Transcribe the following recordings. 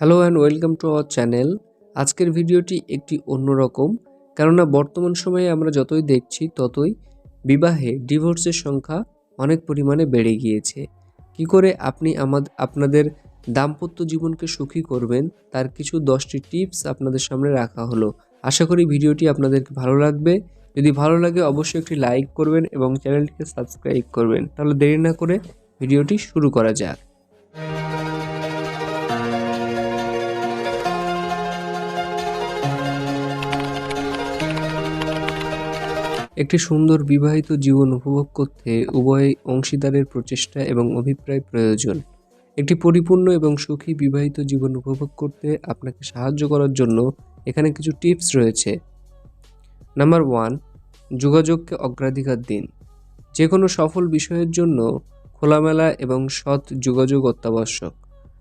Hello and welcome to our channel আজকের ভিডিওটি একটি অন্যরকম, কেননা বর্তমান সময়ে আমরা যতই দেখছি ততই বিবাহে ডিভোর্সের সংখ্যা অনেক পরিমাণে বেড়ে গিয়েছে। কি করে আপনি আমাদের আপনাদের দাম্পত্য জীবনকে সুখী করবেন, তার কিছু দশটি টিপস আপনাদের সামনে রাখা হলো। আশা করি ভিডিওটি আপনাদেরকে ভালো লাগবে। যদি ভালো লাগে অবশ্যই একটি লাইক করবেন এবং চ্যানেলটিকে সাবস্ক্রাইব করবেন। তাহলে দেরি না করে ভিডিওটি শুরু করা যাক। একটি সুন্দর বিবাহিত জীবন উপভোগ করতে উভয় অংশীদারের প্রচেষ্টা এবং অভিপ্রায় প্রয়োজন। একটি পরিপূর্ণ এবং সুখী বিবাহিত জীবন উপভোগ করতে আপনাকে সাহায্য করার জন্য এখানে কিছু টিপস রয়েছে। নাম্বার ওয়ান, যোগাযোগকে অগ্রাধিকার দিন। যে কোনো সফল বিষয়ের জন্য খোলামেলা এবং সৎ যোগাযোগ অত্যাবশ্যক।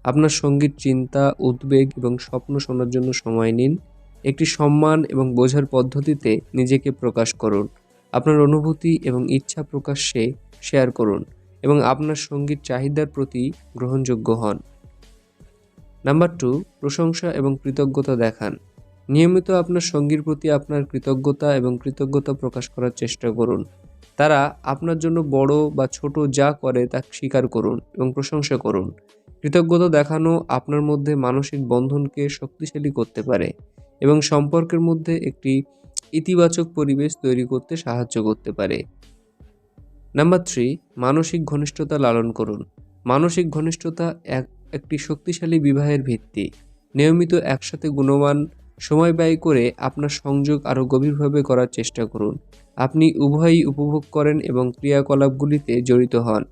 আপনার সংগীত চিন্তা, উদ্বেগ এবং স্বপ্ন শোনার জন্য সময় নিন। একটি সম্মান এবং বোঝার পদ্ধতিতে নিজেকে প্রকাশ করুন। আপনার অনুভূতি এবং ইচ্ছা প্রকাশ্যে শেয়ার করুন এবং আপনার সংগীত চাহিদার প্রতি গ্রহণযোগ্য হন। নাম্বার টু, প্রশংসা এবং কৃতজ্ঞতা দেখান। নিয়মিত আপনার সঙ্গীর প্রতি আপনার কৃতজ্ঞতা এবং কৃতজ্ঞতা প্রকাশ করার চেষ্টা করুন। তারা আপনার জন্য বড় বা ছোট যা করে তা স্বীকার করুন এবং প্রশংসা করুন। কৃতজ্ঞতা দেখানো আপনার মধ্যে মানসিক বন্ধনকে শক্তিশালী করতে পারে এবং সম্পর্কের মধ্যে একটি ইতিবাচক পরিবেশ তৈরি করতে সাহায্য করতে পারে। নাম্বার থ্রি মানসিক ঘনিষ্ঠতা লালন করুন। মানসিক ঘনিষ্ঠতা এক, একটি শক্তিশালী বিবাহের ভিত্তি। নিয়মিত একসাথে গুণমান সময় ব্যয় করে আপনার সংযোগ আরও গভীরভাবে করার চেষ্টা করুন। আপনি উভয়ই উপভোগ করেন এবং ক্রিয়াকলাপগুলিতে জড়িত হন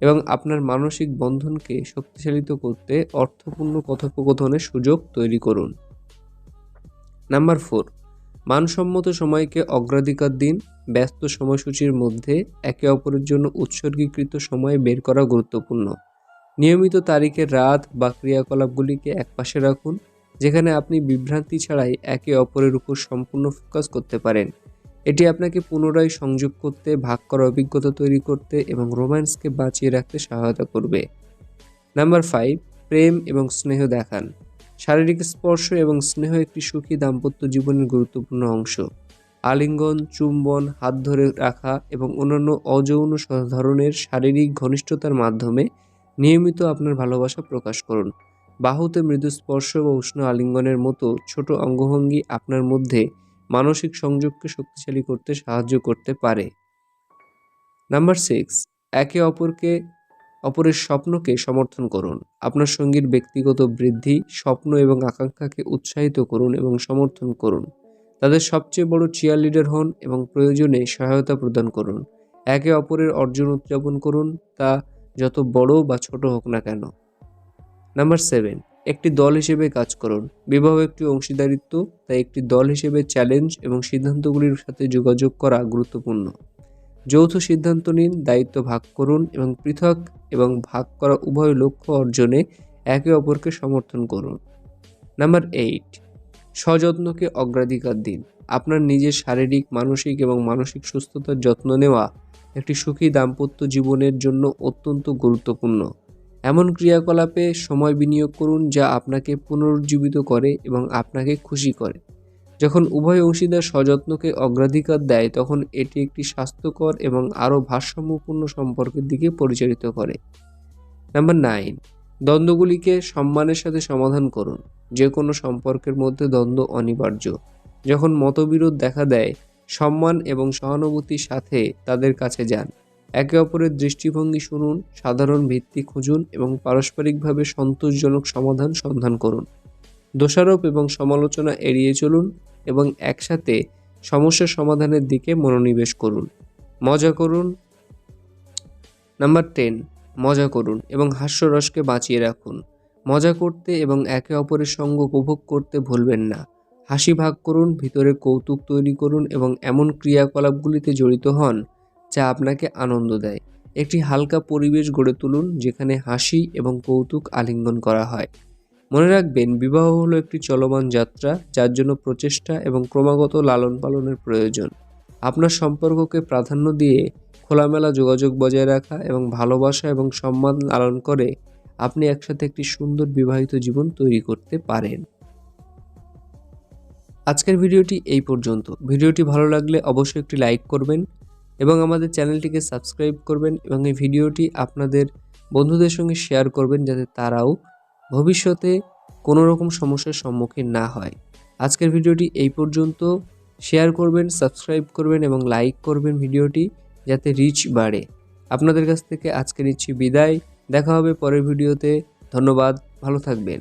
এবং আপনার মানসিক বন্ধনকে শক্তিশালিত করতে অর্থপূর্ণ কথোপকথনের সুযোগ তৈরি করুন। নাম্বার ফোর মানসম্মত সময়কে অগ্রাধিকার দিন, ব্যস্ত সময়সূচির মধ্যে একে অপরের জন্য উৎসর্গীকৃত সময় বের করা গুরুত্বপূর্ণ। নিয়মিত তারিখের রাত বা ক্রিয়াকলাপগুলিকে একপাশে রাখুন, যেখানে আপনি বিভ্রান্তি ছাড়াই একে অপরের উপর সম্পূর্ণ ফোকাস করতে পারেন। এটি আপনাকে পুনরায় সংযোগ করতে, ভাগ করার অভিজ্ঞতা তৈরি করতে এবং রোম্যান্সকে বাঁচিয়ে রাখতে সহায়তা করবে। নাম্বার ফাইভ, প্রেম এবং স্নেহ দেখান। শারীরিক স্পর্শ এবং স্নেহ একটি সুখী দাম্পত্য জীবনের গুরুত্বপূর্ণ অংশ। আলিঙ্গন, চুম্বন, হাত ধরে রাখা এবং অন্যান্য অযৌন ধরনের শারীরিক ঘনিষ্ঠতার মাধ্যমে নিয়মিত আপনার ভালোবাসা প্রকাশ করুন। বাহুতে মৃদু স্পর্শ বা উষ্ণ আলিঙ্গনের মতো ছোট অঙ্গভঙ্গি আপনার মধ্যে মানসিক সংযোগকে শক্তিশালী করতে সাহায্য করতে পারে। নাম্বার সিক্স, একে অপরকে অপরের স্বপ্নকে সমর্থন করুন। আপনার সঙ্গীর ব্যক্তিগত বৃদ্ধি, স্বপ্ন এবং আকাঙ্ক্ষাকে উৎসাহিত করুন এবং সমর্থন করুন। তাদের সবচেয়ে বড় চিয়ার লিডার হন এবং প্রয়োজনে সহায়তা প্রদান করুন। একে অপরের অর্জন উদযাপন করুন, তা যত বড় বা ছোট হোক না কেন। নাম্বার সেভেন, একটি দল হিসেবে কাজ করুন। বিবাহ একটি অংশীদারিত্ব, তাই একটি দল হিসেবে চ্যালেঞ্জ এবং সিদ্ধান্তগুলির সাথে যোগাযোগ করা গুরুত্বপূর্ণ। যৌথ সিদ্ধান্ত নিন, দায়িত্ব ভাগ করুন এবং পৃথক এবং ভাগ করা উভয় লক্ষ্য অর্জনে একে অপরকে সমর্থন করুন। নাম্বার এইট, সযত্নকে অগ্রাধিকার দিন। আপনার নিজের শারীরিক, মানসিক এবং মানসিক সুস্থতার যত্ন নেওয়া একটি সুখী দাম্পত্য জীবনের জন্য অত্যন্ত গুরুত্বপূর্ণ। এমন ক্রিয়াকলাপে সময় বিনিয়োগ করুন যা আপনাকে পুনরুজ্জীবিত করে এবং আপনাকে খুশি করে। যখন উভয় অংশীদার সযত্নকে অগ্রাধিকার দেয়, তখন এটি একটি স্বাস্থ্যকর এবং আরও ভারসাম্যপূর্ণ সম্পর্কের দিকে পরিচালিত করে। নাম্বার নাইন, দ্বন্দ্বগুলিকে সম্মানের সাথে সমাধান করুন। যে কোনো সম্পর্কের মধ্যে দ্বন্দ্ব অনিবার্য। যখন মতবিরোধ দেখা দেয়, সম্মান এবং সহানুভূতির সাথে তাদের কাছে যান। একে অপরের দৃষ্টিভঙ্গি শুনুন, সাধারণ ভিত্তি খুঁজুন এবং পারস্পরিকভাবে সন্তোষজনক সমাধান সন্ধান করুন। দোষারোপ এবং সমালোচনা এড়িয়ে চলুন এবং একসাথে সমস্যা সমাধানের দিকে মনোনিবেশ করুন। মজা করুন। নাম্বার টেন, মজা করুন এবং হাস্যরসকে বাঁচিয়ে রাখুন। মজা করতে এবং একে অপরের সঙ্গ উপভোগ করতে ভুলবেন না। হাসি ভাগ করুন, ভিতরে কৌতুক তৈরি করুন এবং এমন ক্রিয়াকলাপগুলিতে জড়িত হন যা আপনাকে আনন্দ দেয়। একটি হালকা পরিবেশ গড়ে তুলুন যেখানে হাসি এবং কৌতুক আলিঙ্গন করা হয়। মনে রাখবেন, বিবাহ হলো একটি চলমান যাত্রা, যার জন্য প্রচেষ্টা এবং ক্রমাগত লালন পালনের প্রয়োজন। আপনার সম্পর্ককে প্রাধান্য দিয়ে খোলামেলা যোগাযোগ বজায় রাখা এবং ভালোবাসা এবং সম্মান লালন করে আপনি একসাথে একটি সুন্দর বিবাহিত জীবন তৈরি করতে পারেন। আজকের ভিডিওটি এই পর্যন্ত। ভিডিওটি ভালো লাগলে অবশ্যই একটি লাইক করবেন এবং আমাদের চ্যানেলটিকে সাবস্ক্রাইব করবেন এবং এই ভিডিওটি আপনাদের বন্ধুদের সঙ্গে শেয়ার করবেন যাতে তারাও ভবিষ্যতে কোনো রকম সমস্যার সম্মুখীন না হয়। আজকের ভিডিওটি এই পর্যন্ত। শেয়ার করবেন, সাবস্ক্রাইব করবেন এবং লাইক করবেন ভিডিওটি যাতে রিচ বাড়ে। আপনাদের কাছ থেকে আজকে নিচ্ছি বিদায়। দেখা হবে পরের ভিডিওতে। ধন্যবাদ, ভালো থাকবেন।